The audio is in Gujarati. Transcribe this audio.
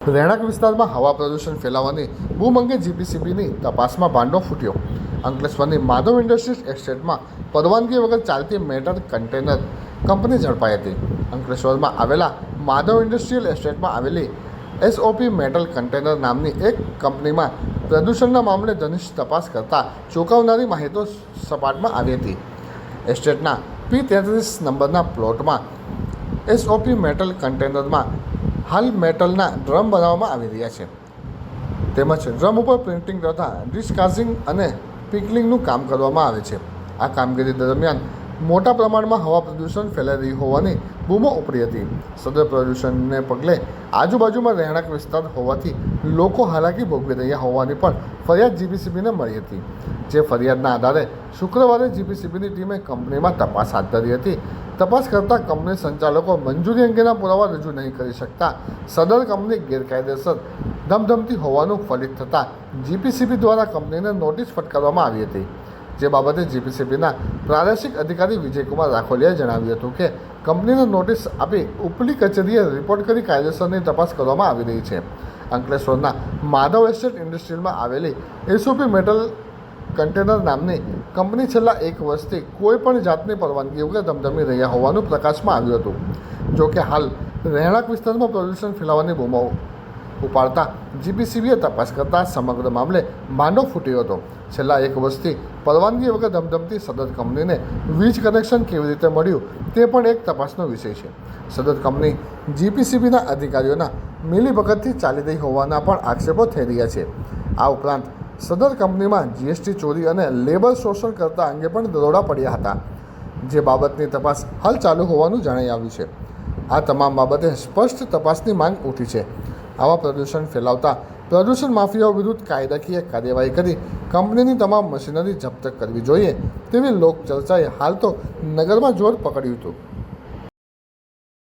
રહેણાંક વિસ્તારમાં હવા પ્રદૂષણ ફેલાવવાની બૂમંગે જીપીસીબીની તપાસમાં ભાંડો ફૂટ્યો. અંકલેશ્વરની માધવ ઇન્ડસ્ટ્રીઝ એસ્ટેટમાં પરવાનગી વગર ચાલતી મેટલ કન્ટેનર કંપની ઝડપાઈ હતી. અંકલેશ્વરમાં આવેલા માધવ ઇન્ડસ્ટ્રીયલ એસ્ટેટમાં આવેલી એસઓપી મેટલ કન્ટેનર નામની એક કંપનીમાં પ્રદૂષણના મામલે ઘનિષ્ઠ તપાસ કરતાં ચોંકાવનારી માહિતી સપાટમાં આવી હતી. એસ્ટેટના પી તેત્રીસ નંબરના પ્લોટમાં એસઓપી મેટલ કન્ટેનરમાં હાલ મેટલના ડ્રમ બનાવવામાં આવી રહ્યા છે. તેમજ ડ્રમ ઉપર પ્રિન્ટિંગ તથા ડિસ્કાઝિંગ અને પિકલિંગનું કામ કરવામાં આવે છે. આ કામગીરી દરમિયાન મોટા પ્રમાણમાં હવા પ્રદૂષણ ફેલાઈ રહ્યું હોવાની બૂમો ઉપડી હતી. સદર પ્રદૂષણને પગલે આજુબાજુમાં રહેણાંક વિસ્તાર હોવાથી લોકો હાલાકી ભોગવી રહ્યા હોવાની પણ ફરિયાદ જીપીસીબીને મળી હતી. જે ફરિયાદના આધારે શુક્રવારે જીપીસીબીની ટીમે કંપનીમાં તપાસ હાથ ધરી હતી. તપાસ કરતા કંપની સંચાલકો મંજૂરી અંગેના પુરાવા રજૂ નહીં કરી શકતા સદર કંપની ગેરકાયદેસર ધમધમતી હોવાનું ફલિત થતાં જીપીસીબી દ્વારા કંપનીને નોટિસ ફટકારવામાં આવી હતી. જે બાબતે જીપીસીબીના પ્રાદેશિક અધિકારી વિજયકુમાર રાખોલિયાએ જણાવ્યું હતું કે કંપનીને નોટિસ આપી ઉપલી કચેરીએ રિપોર્ટ કરી કાયદેસરની તપાસ કરવામાં આવી રહી છે. અંકલેશ્વરના માધવ એસ્ટેટ ઇન્ડસ્ટ્રીઝમાં આવેલી એસઓપી મેટલ કન્ટેનર નામની કંપની છેલ્લા એક વર્ષથી કોઈ પણ જાતની પરવાનગી વગર ધમધમી રહ્યા હોવાનું પ્રકાશમાં આવ્યું હતું. જોકે હાલ રહેણાંક વિસ્તારમાં પ્રદૂષણ ફેલાવવાની બૂમો ઉપાડતા જીપીસીબીએ તપાસ કરતા સમગ્ર મામલે માંડો ફૂટ્યો હતો. છેલ્લા એક વર્ષથી પરવાનગી વગર ધમધમતી સદર કંપનીને વીજ કનેક્શન કેવી રીતે મળ્યું તે પણ એક તપાસનો વિષય છે. સદર કંપની જીપીસીબીના અધિકારીઓના મિલીભગતથી ચાલી રહી હોવાના પણ આક્ષેપો થઈ રહ્યા છે. આ ઉપરાંત સદર કંપનીમાં જીએસટી ચોરી અને લેબર શોષણ કરતા અંગે પણ દરોડા પડ્યા હતા. જે બાબતની તપાસ હાલ ચાલુ હોવાનું જણાઈ આવ્યું છે. આ તમામ બાબતે સ્પષ્ટ તપાસની માંગ ઉઠી છે. આવા પ્રદૂષણ ફેલાવતા પ્રદૂષણ માફિયાઓ વિરુદ્ધ કાયદાકીય કાર્યવાહી કરી કંપનીની તમામ મશીનરી જપ્ત કરવી જોઈએ તેવી લોકચર્ચાએ હાલ તો નગરમાં જોર પકડ્યું હતું.